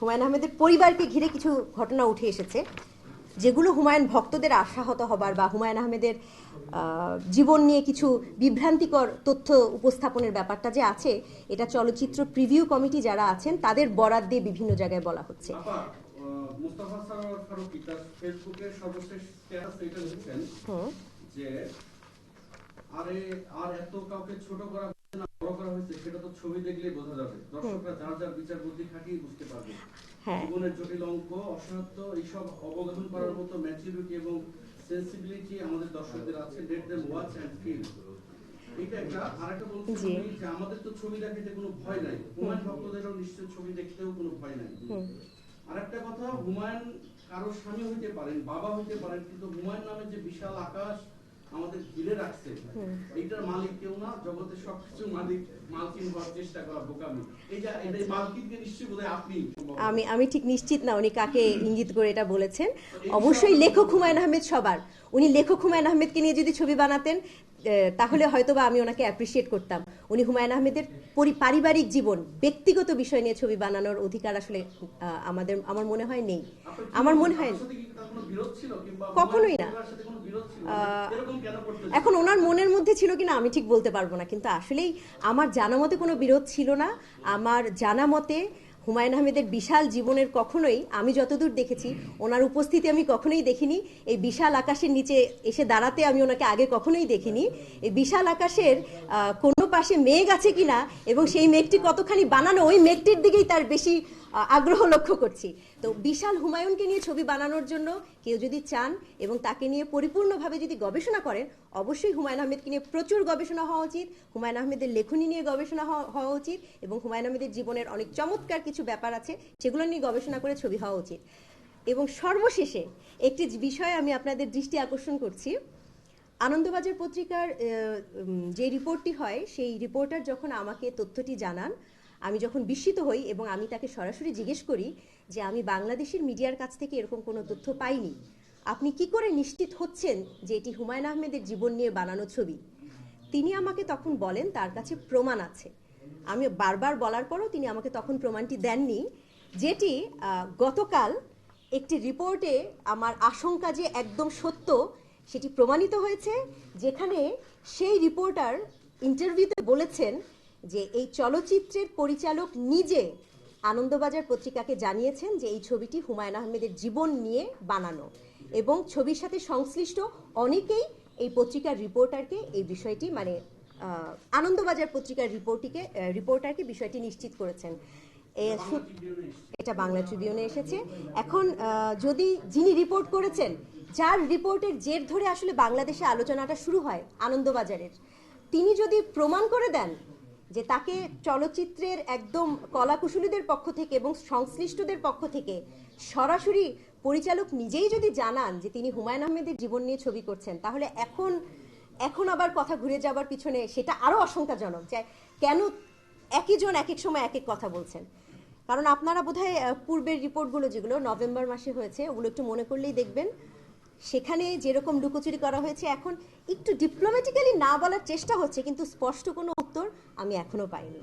হুমায়ুন আহমেদের পরিবারকে ঘিরে কিছু ঘটনা উঠে এসেছে যেগুলো হুমায়ুন ভক্তদের আশাহত হবার বা হুমায়ুন আহমেদের জীবন নিয়ে কিছু বিভ্রান্তিকর তথ্য উপস্থাপনের ব্যাপারটা যে আছে এটা চলচ্চিত্র প্রিভিউ কমিটি যারা আছেন তাদের বরাদ দিয়ে বিভিন্ন জায়গায় বলা হচ্ছে। মুস্তাফা সরোয়ার ফারুকী তার ফেসবুকের সর্বশেষ স্ট্যাটাসে এটা লিখেছেন হুম। যে আরে আর এত কাউকে ছোট করা বড় করা হয়েছে সেটা তো ছবি দেখলেই বোঝা যাবে। দর্শকরা যার যার বিচার বুদ্ধি খাটিয়ে বুঝতে পারবে। হ্যাঁ। জীবনের জটিল অঙ্ক এইসব অবগাহন করার মতো ম্যাচুরিটি এবং সেন্সিবিলিটি আমাদের দর্শকদের আছে let them watch and feel এটা একটা আরেকটা বলছি যে আমাদের তো ছবি দেখাতে কোনো ভয় নাই। হুমায়ুন ভক্তদেরও নিশ্চয় ছবি দেখতেও কোনো ভয় নাই। আরেকটা কথা হুমায়ুন কারও স্বামী হইতে পারেন বাবা হইতে পারেন কিন্তু হুমায়ুন নামে যে বিশাল আকাশ আমাদের ঘিরে রাখছে। এইটার মালিক কেউ না জগতের সবকিছু মালিক মালকিন হওয়ার চেষ্টা করা বোকামি এটা মালকিনকে নিশ্চয়ই বোধহয় আপনি আমি আমি ঠিক নিশ্চিত না উনি কাকে ইঙ্গিত করে এটা বলেছেন। অবশ্যই লেখক হুমায়ুন আহমেদ সবার। উনি লেখক হুমায়ুন আহমেদকে নিয়ে যদি ছবি বানাতেন তাহলে হয়তো বা আমি ওনাকে অ্যাপ্রিসিয়েট করতাম। উনি হুমায়ুন আহমেদের পরি- পারিবারিক জীবন ব্যক্তিগত বিষয় নিয়ে ছবি বানানোর অধিকার আসলে আমাদের আমার মনে হয় নেই। আমার মনে মনে হয় কখনোই না। এখন ওনার মনের মধ্যে ছিল কিনা আমি ঠিক বলতে পারব না কিন্তু আসলেই আমার জানা মতে কোনো বিরোধ ছিল না। আমার জানা মতে হুমায়ুন আহমেদের বিশাল জীবনের কখনোই আমি যতদূর দেখেছি ওনার উপস্থিতি আমি কখনোই দেখিনি। এই বিশাল আকাশের নিচে এসে দাঁড়াতে আমি ওনাকে আগে কখনোই দেখিনি। এই বিশাল আকাশের কোনো পাশে মেঘ আছে কিনা এবং সেই মেঘটি কতখানি বানানো ওই মেঘটির দিকেই তার বেশি আগ্রহ লক্ষ্য করছি। তো বিশাল হুমায়ুনকে নিয়ে ছবি বানানোর জন্য কেউ যদি চান এবং তাকে নিয়ে পরিপূর্ণভাবে যদি গবেষণা করেন, অবশ্যই হুমায়ুন আহমেদকে নিয়ে প্রচুর গবেষণা হওয়া উচিত, হুমায়ুন আহমেদের লেখনী নিয়ে গবেষণা হওয়া- উচিত এবং হুমায়ুন আহমেদের জীবনের অনেক চমৎকার কিছু ব্যাপার আছে সেগুলো নিয়ে গবেষণা করে ছবি হওয়া উচিত। এবং সর্বশেষে একটি বিষয়ে আমি আপনাদের দৃষ্টি আকর্ষণ করছি। আনন্দবাজার পত্রিকার যে রিপোর্টটি হয়, সেই রিপোর্টার যখন আমাকে তথ্যটি জানান আমি যখন বিস্মিত হই এবং আমি তাকে সরাসরি জিজ্ঞেস করি যে আমি বাংলাদেশের মিডিয়ার কাছ থেকে এরকম কোনো তথ্য পাইনি, আপনি কি করে নিশ্চিত হচ্ছেন যে এটি হুমায়ুন আহমেদের জীবন নিয়ে বানানো ছবি? তিনি আমাকে তখন বলেন, তার কাছে প্রমাণ আছে। আমি বারবার বলার পরও তিনি আমাকে তখন প্রমাণটি দেননি, যেটি গতকাল একটি রিপোর্টে আমার আশঙ্কা যে একদম সত্য, সেটি প্রমাণিত হয়েছে, যেখানে সেই রিপোর্টার ইন্টারভিউতে বলেছেন যে এই চলচ্চিত্রের পরিচালক নিজে আনন্দবাজার পত্রিকাকে জানিয়েছেন যে এই ছবিটি হুমায়ুন আহমেদের জীবন নিয়ে বানানো এবং ছবির সাথে সংশ্লিষ্ট অনেকেই এই পত্রিকার রিপোর্টারকে এই বিষয়টি মানে আনন্দবাজার পত্রিকার রিপোর্টিকে রিপোর্টারকে বিষয়টি নিশ্চিত করেছেন। এটা বাংলা ট্রিবিউনে এসেছে। এখন যদি যিনি রিপোর্ট করেছেন যার রিপোর্টের জের ধরে আসলে বাংলাদেশে আলোচনাটা শুরু হয় আনন্দবাজারের তিনি যদি প্রমাণ করে দেন যে তাকে চলচ্চিত্রের একদম কলাকুশলীদের পক্ষ থেকে এবং সংশ্লিষ্টদের পক্ষ থেকে সরাসরি পরিচালক নিজেই যদি জানান যে তিনি হুমায়ুন আহমেদের জীবন নিয়ে ছবি করছেন, তাহলে এখন এখন আবার কথা ঘুরে যাবার পিছনে সেটা আরও আশঙ্কাজনক যে কেন একই জন এক এক সময় এক এক কথা বলছেন। কারণ আপনারা বোধহয় পূর্বের রিপোর্টগুলো যেগুলো নভেম্বর মাসে হয়েছে, ওগুলো একটু মনে করলেই দেখবেন। সেখানে যেরকম লুকোচুরি করা হয়েছে, এখন একটু ডিপ্লোম্যাটিক্যালি না বলার চেষ্টা হচ্ছে, কিন্তু স্পষ্ট কোনো উত্তর আমি এখনও পাইনি।